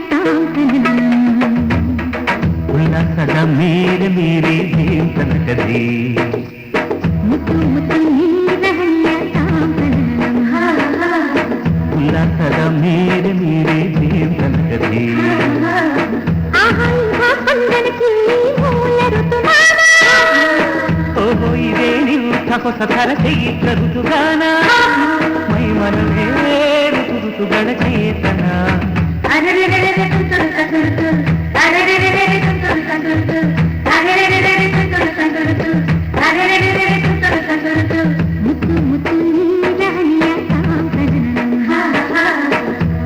கேட்டால் உல்லாசத மேல மேலே தேம் தனகதே முத்து முத்து நீல உல்லாசத மேல மேலே தேம் தனகதே ఓహో ఇదే నింత కొస తల చెయ్యి కరుతుగానా మై మనమే రుతు రుతు గడచ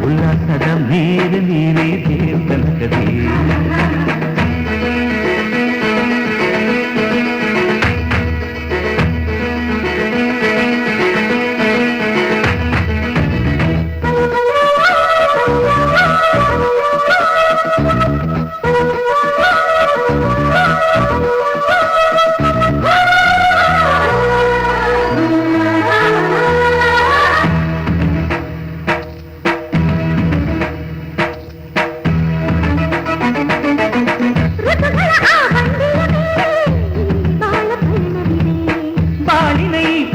உல்லாசதம் நீரு நீரை தேர்ந்தனகதே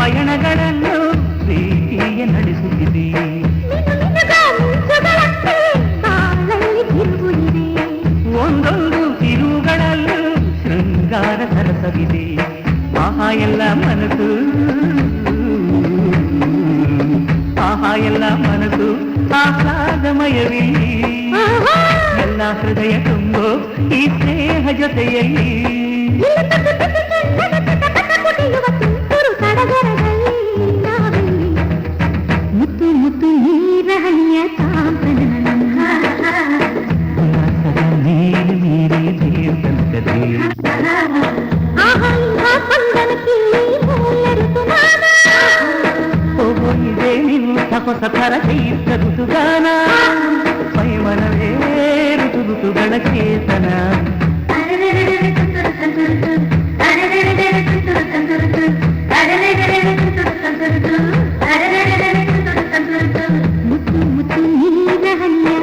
ಪಯಣಗಳನ್ನು ಪ್ರೀತಿಯ ನಡೆಸುತ್ತಿದೆ ಒಂದೊಂದು ತಿರುಗಳಲ್ಲೂ ಶೃಂಗಾರ ಸರಸವಿದೆ ಆಹಾ ಎಲ್ಲ ಮನಸ್ಸು ಆಹಾ ಎಲ್ಲ ಮನಸ್ಸು ಆಹ್ಲಾದಮಯವಿಲ್ಲಿ ಎಲ್ಲ ಹೃದಯ ತುಂಬೋ ಈ ಸ್ನೇಹ ಜೊತೆಯಲ್ಲಿ ನಿಂತ ಹೊಸ ಥರ ಚೈತ್ರ ಋತುಗಾನ ಮೈಮನವೇ ಋತು ಋತುಗಳ ಚೇತನ ಮುತ್ತು ಮುತ್ತು ನೀರಹಳ್ಳಿಯ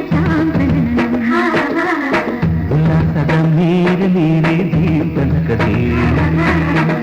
ಉಲ್ಲಾಸದ ನೀರು ನೀರಿ ದೇವತಂಕದೇ ತಿರು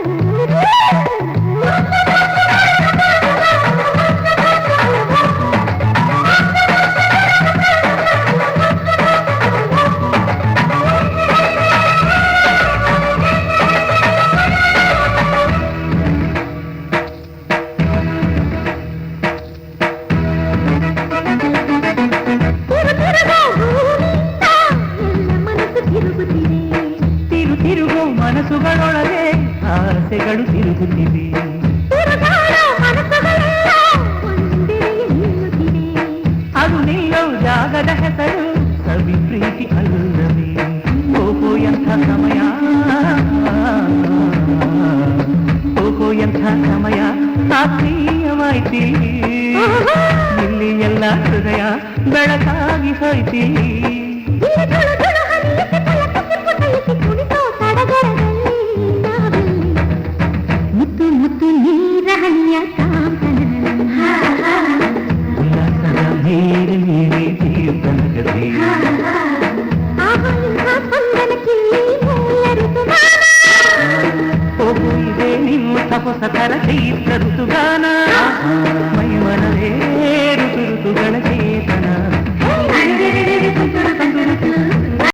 ಆಸೆಗಳು ತಿರುಗುತ್ತಿವೆ ಅದು ನಿಲ್ಲೋ ಜಾಗದ ಹೆಸರು ಸವಿ ಪ್ರೀತಿ ಅಲ್ಲವೇ ಓಹೋ ಎಂಥ ಸಮಯ ಓಹೋ ಎಂಥ ಸಮಯ ಆತ್ಮೀಯವಾಯ್ತಿ ಇಲ್ಲಿ ಎಲ್ಲ ಹೃದಯ ಬೆಳಕಾಗಿ ಹೋಯ್ತಿ ಹೊಸ ಥರ ಚೈತ್ರ ಋತುಗಾನ